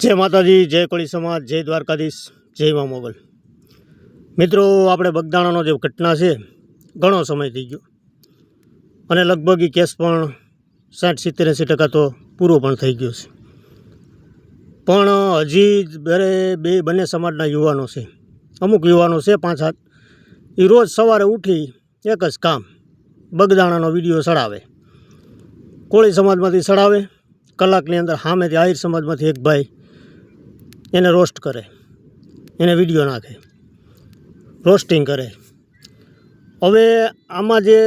જય માતાજી, જય કોળી સમાજ, જય દ્વારકાધીશ, જય મા મોગલ. મિત્રો, આપણે બગદાણાનો જે ઘટના છે, ઘણો સમય થઈ ગયો. અને લગભગ એ કેસ પણ સાઠ સિત્તેર એંસી ટકા તો પૂરો પણ થઈ ગયો છે. પણ હજી બરે બે બંને સમાજના યુવાનો છે. અમુક યુવાનો છે પાંચ, સાત. એ રોજ સવારે ઉઠી એક જ કામ, બગદાણાનો વીડિયો ચડાવે કોળી સમાજમાંથી સડાવે, કલાકની અંદર સામેથી આહિર સમાજમાંથી એક ભાઈ એને રોસ્ટ કરે, એને વીડિયો નાખે, રોસ્ટિંગ કરે. હવે આમાં જે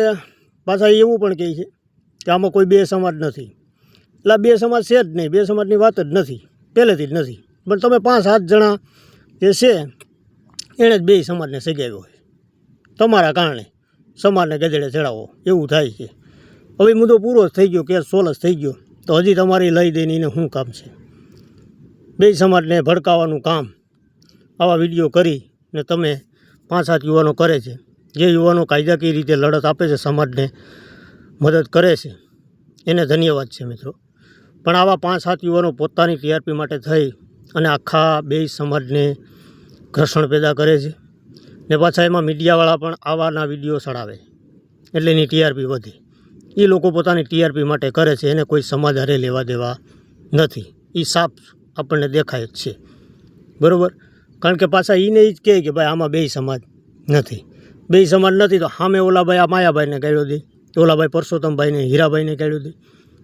પાછા એવું પણ કહે છે કે આમાં કોઈ બે સમાજ નથી. એટલે બે સમાજ છે જ નહીં, બે સમાજની વાત જ નથી, પહેલેથી જ નથી. પણ તમે પાંચ સાત જણા જે છે એણે જ બે સમાજને સગાવ્યો હોય. તમારા કારણે સમાજને ગધેડે ચડાવો, એવું થાય છે. હવે મુદ્દો પૂરો જ થઈ ગયો, કેસ સોલસ થઈ ગયો. તો હજી તમારી લઈ દઈને એને શું કામ છે? બે સમાજને ભડકાવવાનું કામ. આવા વીડિયો કરી ને તમે પાંચ સાત યુવાનો કરે છે. જે યુવાનો કાયદાકીય રીતે લડત આપે છે, સમાજને મદદ કરે છે. એને ધન્યવાદ છે, મિત્રો. પણ આવા પાંચ સાત યુવાનો પોતાની ટીઆરપી માટે થઈ અને આખા બે સમાજને ઘર્ષણ પેદા કરે છે ને પાછા એમાં મીડિયાવાળા પણ આવાના વીડિયો ચડાવે એટલે એની ટીઆરપી વધે. એ લોકો પોતાની ટીઆરપી માટે કરે છે, એને કોઈ સમાજ હારે લેવા દેવા નથી. એ સાફ આપણને દેખાય જ છે. બરાબર? કારણ કે પાછા એને જ કહે કે ભાઈ આમાં બે સમાજ નથી. બે સમાજ નથી તો સામે ઓલા ભાઈ આ માયાભાઈને ગાળ્યો દે. ઓલા ભાઈ પરસોત્તમભાઈને, હીરાભાઈને ગાળ્યો દે.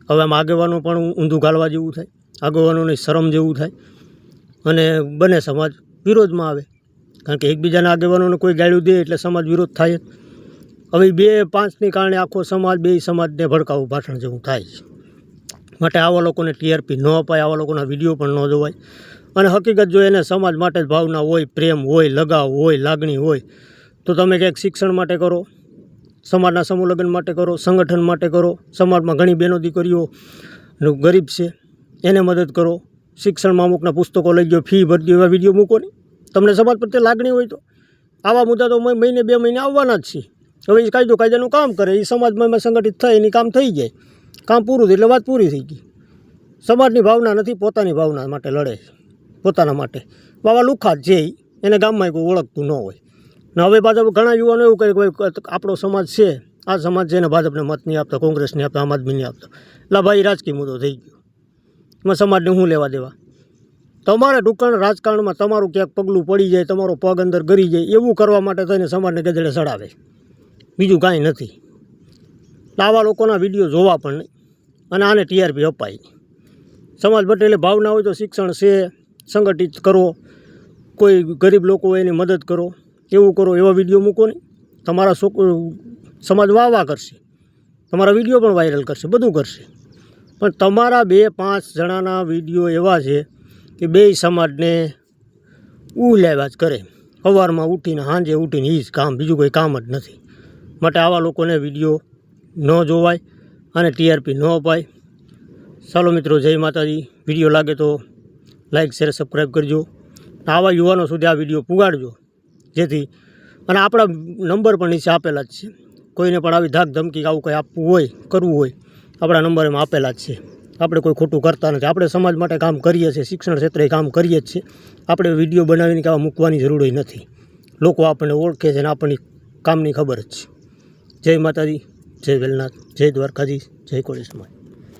હવે આમ આગેવાનો પણ ઊંધું ગાળવા જેવું થાય. આગેવાનોની શરમ જેવું થાય. અને બંને સમાજ વિરોધમાં આવે. કારણ કે એકબીજાના આગેવાનોને કોઈ ગાળ્યું દે એટલે સમાજ વિરોધ થાય હવે બે પાંચની કારણે આખો સમાજ બે સમાજને ભડકાવું ભાષણ જેવું થાય છે. માટે આવા લોકોને ટીઆરપી ન અપાય, આવા લોકોના વીડિયો પણ ન જોવાય. અને હકીકત જો એને સમાજ માટે જ ભાવના હોય, પ્રેમ હોય, લગાવ હોય, લાગણી હોય, તો તમે કંઈક શિક્ષણ માટે કરો, સમાજના સમૂહ માટે કરો, સંગઠન માટે કરો, સમાજમાં ઘણી બહેનો દીકરીઓ ગરીબ છે, એને મદદ કરો, શિક્ષણમાં અમુકના પુસ્તકો લઈ ગયો, ફી ભરી દો એવા વીડિયો મૂકો નહીં તમને સમાજ પ્રત્યે લાગણી હોય તો. આવા મુદ્દા તો મહિને, બે મહિને આવવાના જ છે હવે એ કાયદો, કાયદાનું કામ કરે, એ સમાજમાં સંગઠિત થાય, એની કામ થઈ જાય. કામ પૂરું થયું એટલે વાત પૂરી થઈ ગઈ. સમાજની ભાવના નથી, પોતાની ભાવના માટે લડે પોતાના માટે. બાબા લુખા જ. એને ગામમાં કોઈ ઓળખતું ન હોય. ને હવે ભાજપ ઘણા યુવાનો એવું કહે કે આપણો સમાજ છે, આ સમાજ છે એને ભાજપને મત નહીં આપતા કોંગ્રેસ નહીં આપતા, આમ આદમી નહીં આપતા. એટલે ભાઈ રાજકીય મુદ્દો થઈ ગયો. એમાં સમાજને શું લેવા દેવા? તમારે ટૂંકણ રાજકારણમાં તમારું ક્યાંક પગલું પડી જાય, તમારો પગ અંદર ગરી જાય, એવું કરવા માટે થઈને સમાજને ગધેડે ચડાવે બીજું કાંઈ નથી. આવા લોકોના વીડિયો જોવા પણ નહીં. અને આને ટીઆરપી અપાય સમાજ પટેલે ભાવના હોય તો શિક્ષણ છે, સંગઠિત કરો. કોઈ ગરીબ લોકો હોય એની મદદ કરો. એવું કરો, એવા વીડિયો મૂકો નહીં. તમારા છોક સમાજ વાહ કરશે. તમારા વીડિયો પણ વાયરલ કરશે, બધું કરશે. પણ તમારા બે પાંચ જણાના વીડિયો એવા છે કે બે સમાજને ઉલાવ્યા જ કરે. સવારમાં ઉઠીને, સાંજે ઉઠીને એ જ કામ, બીજું કોઈ કામ જ નથી. માટે આવા લોકોને વીડિયો ન જોવાય. અને ટીઆરપી ન અપાય. ચાલો મિત્રો, જય માતાજી. વીડિયો લાગે તો લાઈક, શેર, સબસ્ક્રાઈબ કરજો. આવા યુવાનો સુધી આ વીડિયો પુગાડજો. જેથી અને આપણા નંબર પણ નીચે આપેલા જ છે. કોઈને પણ આવી ધાક ધમકી આવું કંઈ આપવું હોય, કરવું હોય, આપણા નંબર એમાં આપેલા જ છે. આપણે કોઈ ખોટું કરતા નથી. આપણે સમાજ માટે કામ કરીએ છીએ, શિક્ષણ ક્ષેત્રે કામ કરીએ જ છીએ. આપણે વીડિયો બનાવીને કે આવા મૂકવાની જરૂર નથી. લોકો આપણને ઓળખે છે અને આપણને કામની ખબર જ છે. જય માતાજી. જય વેલનાથ જય દ્વારકાધીશ જય કોળી